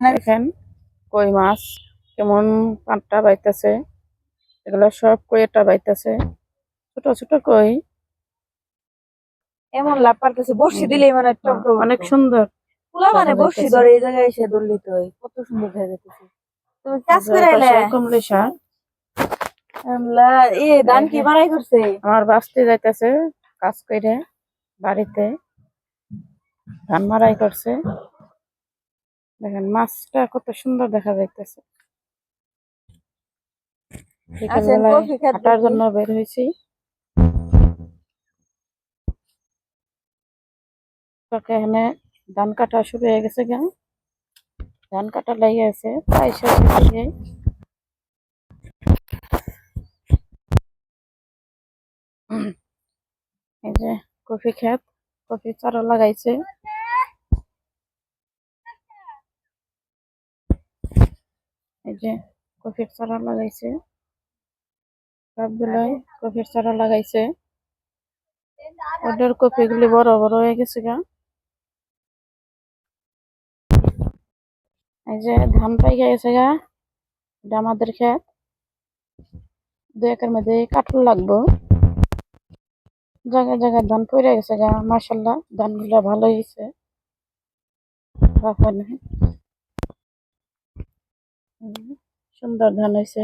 দেখেন কই মাছ? কেমন পাটটা বাইতেছে? এগুলো সব কইটা বাইতেছে। ছোট ছোট কই? এমন লাভ পারতেছে বসি দিলে মানে অনেক সুন্দর। পুলা মানে ধরে এই জায়গায় এসে ধরলি কত সুন্দর তুমি কাজ করে এলে কমলি শাক। এ ধান কি করছে? আমার যাইতেছে কাজ করে বাড়িতে। ধান মারাই করছে। দেখেন মাছটা কত সুন্দর দেখা যাইতেছে। খেতে হাঁটার জন্য বের হয়েছি। এখানে ধান কাটা শুরু হয়ে গেছে কেন ধান কাটা লেগে আছে প্রায় শেষের দিকে এই যে কফি ক্ষেত কফি চারা লাগাইছে। যে কফির চারা লাগাইছে। সবগুলাই কফির চারা লাগাইছে। ওদের কপি গুলি বড় বড় হয়ে গেছে গা। এই যে ধান পাই গেছে গা। এটা আমাদের ক্ষেত। দু একের মধ্যে কাঠল লাগবো। জায়গায় জায়গায় ধান পড়ে গেছে গা মাসাল্লাহ ধানগুলা ভালো হয়েছে সুন্দর ধান হয়েছে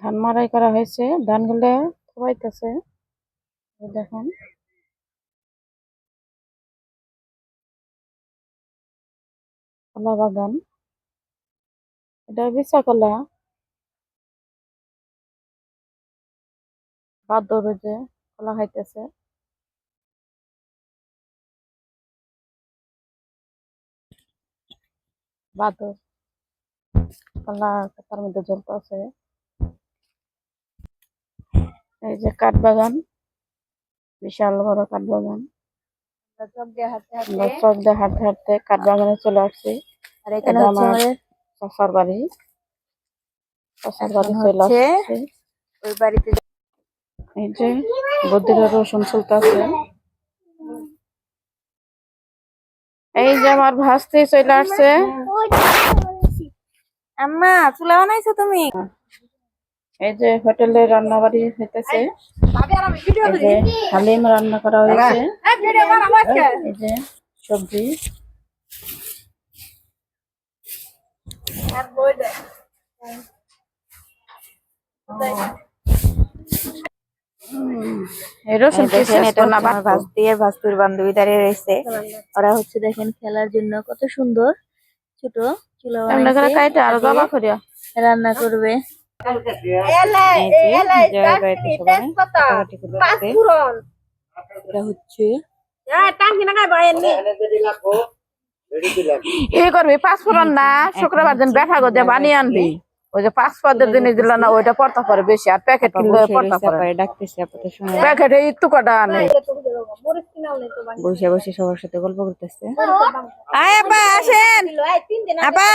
ধান মারাই করা হয়েছে ধানগুলো থবাইতেছে। এই দেখুন। কলা বাগান। এটা বিচা কলা। বাদর যে কলা খাইতেছে। বাদর। কলা তার মধ্যে জ্বলতে আছে। এই যে কাঠ বাগান বিশাল বড় কাঠ বাগান। চক দিয়ে দিয়ে হাঁটতে হাঁটতে কাঠ বাগানে চলে আসছি। আর এখানে আমার আমাদের বাড়ি। চাষার বাড়ি চলে আসছি। ওই বাড়িতে এই যে বদ্রিরা রসুন চলতে আছে। এই যে আমার ভাস্তি চলে আসছে। আম্মা চুলা বানাইছো তুমি? এই যে হোটেলে রান্না বাড়ি হইতেছে হালিম রান্না করা হয়েছে। এই যে সবজি। এই দেখেন পিস এটা না হচ্ছে আমার ভাস্তি আর ভাস্তুর বান্ধবী দাঁড়িয়ে রয়েছে। ওরা হচ্ছে দেখেন খেলার জন্য কত সুন্দর ছোট চুলা রান্না করবে। এটা হচ্ছে এ করবি না শুক্রবার দিন গো দিয়ে বানিয়ে আনবি। ওই যে পাঁচ পদের জিনিস দিল না ওইটা পড়তা পরে বেশি আর প্যাকেট কিনলে পড়তা পরে। ডাকতেছে আপাতত সময়। প্যাকেটে একটু কটা আনে। বসে বসে সবার সাথে গল্প করতেছে। আয় আপা আসেন। আপা।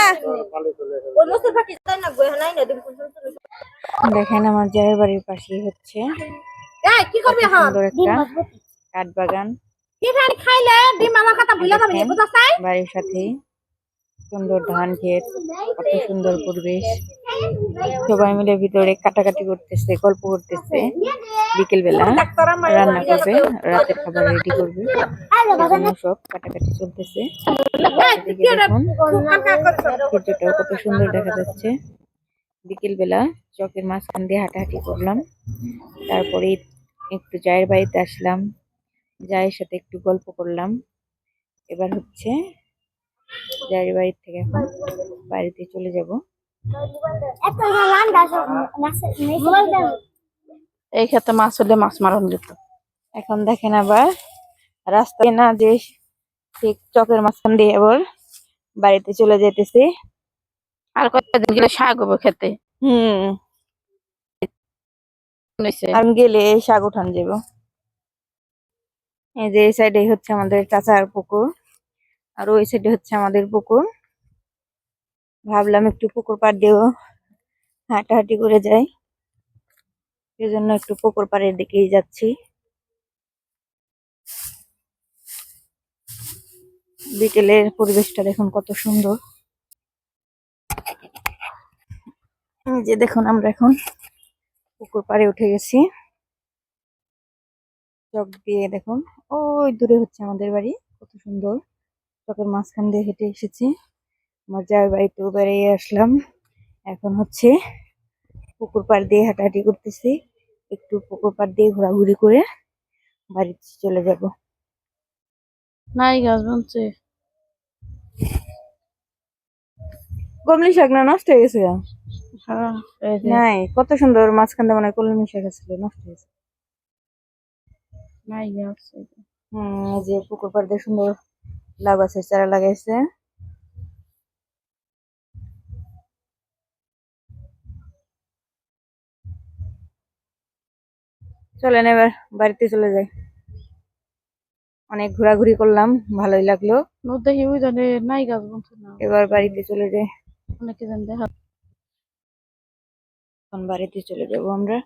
দেখেন আমার জায়ের বাড়ির পাশেই হচ্ছে। কত সুন্দর একটা কাঠ বাগান দেখেন, বাড়ির সাথেই। সুন্দর ধান ক্ষেত, কত সুন্দর পরিবেশ। সবাই মিলে ভিতরে কাটাকাটি করতেছে, গল্প করতেছে। বিকেল বেলা রান্না করবে, রাতের খাবার রেডি করবে। সব কাটাকাটি চলতেছে। সূর্যটাও কত সুন্দর দেখা যাচ্ছে। বিকেল বেলা চকের মাঝখান দিয়ে হাঁটাহাঁটি করলাম। তারপরে একটু জায়ের বাড়িতে আসলাম। জায়ের সাথে একটু গল্প করলাম। এবার হচ্ছে জায়ের বাড়ির থেকে এখন বাড়িতে চলে যাব। এই ক্ষেত্রে মাছ হলে মাছ মারন যেত। এখন দেখেন আবার রাস্তায় না যে ঠিক চকের মাঝখান দিয়ে আবার বাড়িতে চলে যেতেছি আর কতদিন গেলে শাক হব খেতে? হুম। আমি গেলে এই শাক উঠান যাব এই যে এই সাইডে হচ্ছে আমাদের চাচার পুকুর। আর ওই সাইডে হচ্ছে আমাদের পুকুর। ভাবলাম একটু পুকুর পাড় দিয়েও হাঁটাহাঁটি করে যাই। জন্য একটু পুকুর পাড়ের দিকেই যাচ্ছি। বিকেলের পরিবেশটা দেখুন কত সুন্দর। যে দেখুন আমরা এখন পুকুর পাড়ে উঠে গেছি। চক দিয়ে দেখুন। ওই দূরে হচ্ছে আমাদের বাড়ি, কত সুন্দর। চকের মাঝখান দিয়ে হেঁটে এসেছি। আমার যার বাড়িতেও বেরিয়ে আসলাম। এখন হচ্ছে পুকুর পাড় দিয়ে হাঁটাহাঁটি করতেছি। একটু পুকুর পাড় দিয়ে ঘোরাঘুরি করে বাড়িতে চলে যাব। নাই গাছ বলছে কমলি শাক না নষ্ট হয়ে গেছে? হ্যাঁ নাই কত সুন্দর মাঝখান দিয়ে মনে হয় কলমি শাক ছিল নষ্ট হয়ে গেছে। নাই গাছ হম যে পুকুর পাড় দিয়ে সুন্দর লাউ গাছের চারা লাগাইছে চলেন এবার বাড়িতে চলে যাই। অনেক ঘোরাঘুরি করলাম ভালোই লাগল। নাই গাছ এবার বাড়িতে চলে যাই। অনেকে জান দেখা এখন বাড়িতে চলে যাব আমরা।